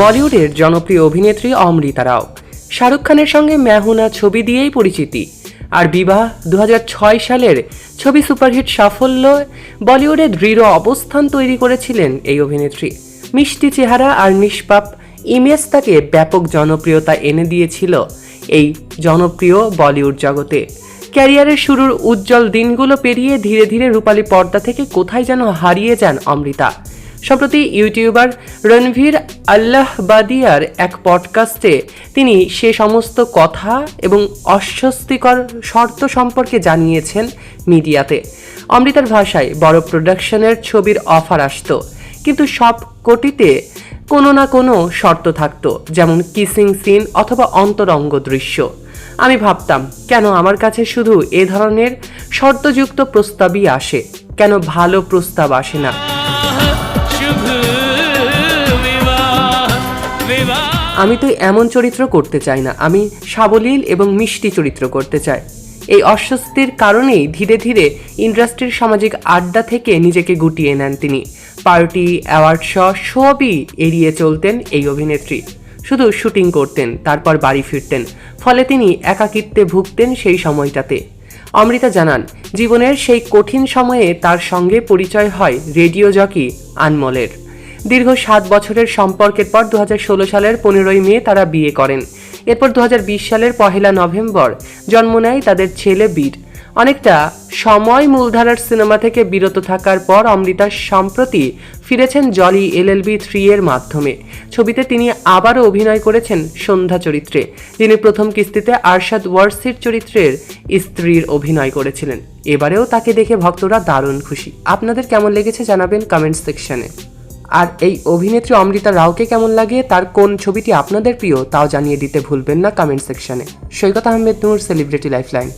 বলিউডের জনপ্রিয় অভিনেত্রী অমৃতা রাও। শাহরুখ খানের সঙ্গে মেহুনা ছবি দিয়েই পরিচিতি। আর বিবাহ দু হাজার ছয় সালের ছবি সুপারহিট সাফল্য বলিউডে দৃঢ় অবস্থান তৈরি করেছিলেন এই অভিনেত্রী। মিষ্টি চেহারা আর নিষ্পাপ ইমেজ তাকে ব্যাপক জনপ্রিয়তা এনে দিয়েছিল এই জনপ্রিয় বলিউড জগতে। ক্যারিয়ারের শুরুর উজ্জ্বল দিনগুলো পেরিয়ে ধীরে ধীরে রূপালী পর্দা থেকে কোথায় যেন হারিয়ে যান অমৃতা। সম্প্রতি ইউটিউবার রণভীর আল্লাহবাদিয়ার এক পডকাস্টে তিনি সে সমস্ত কথা এবং অস্বস্তিকর শর্ত সম্পর্কে জানিয়েছেন মিডিয়াতে। অমৃতার ভাষায় বড় প্রোডাকশনের ছবির অফার আসতো, কিন্তু সব কোটিতে কোনো না কোনো শর্ত থাকত, যেমন কিসিং সিন অথবা অন্তরঙ্গ দৃশ্য। আমি ভাবতাম, কেন আমার কাছে শুধু এ ধরনের শর্তযুক্ত প্রস্তাবই আসে? কেন ভালো প্রস্তাব আসে না? আমি তো এমন চরিত্র করতে চাই না। আমি সাবলীল এবং মিষ্টি চরিত্র করতে চাই। এই অস্বস্তির কারণেই ধীরে ধীরে ইন্ডাস্ট্রির সামাজিক আড্ডা থেকে নিজেকে গুটিয়ে নেন তিনি। পার্টি, অ্যাওয়ার্ড শ সবই এড়িয়ে চলতেন এই অভিনেত্রী। শুধু শুটিং করতেন, তারপর বাড়ি ফিরতেন। ফলে তিনি একাকিত্বে ভুগতেন সেই সময়টাতে। অমৃতা জানান, জীবনের সেই কঠিন সময়ে তার সঙ্গে পরিচয় হয় রেডিও জকি আনমলের। দীর্ঘ সাত বছরের সম্পর্কের পর দু হাজার ষোলো সালের পনেরোই মে তারা বিয়ে করেন। এরপর দু হাজার বিশ সালের পহেলা নভেম্বর জন্ম নেয় তাদের ছেলে বীর। অনেকটা সময় মূলধারার সিনেমা থেকে বিরত থাকার পর অমৃতা সম্প্রতি ফিরেছেন জলি এলএলবি থ্রি এর মাধ্যমে। ছবিতে তিনি আবারও অভিনয় করেছেন সন্ধ্যা চরিত্রে। যিনি প্রথম কিস্তিতে আরশাদ ওয়ার্সির চরিত্রের স্ত্রীর অভিনয় করেছিলেন। এবারেও তাকে দেখে ভক্তরা দারুণ খুশি। আপনাদের কেমন লেগেছে জানাবেন কমেন্ট সেকশনে আর এই অভিনেত্রী অমৃতা রাওকে কেমন লাগে, তার কোন ছবিটি আপনাদের প্রিয়, তাও জানিয়ে দিতে ভুলবেন না কমেন্ট সেকশনে সৈকত আহমেদ নূর সেলিব্রিটি লাইফলাইন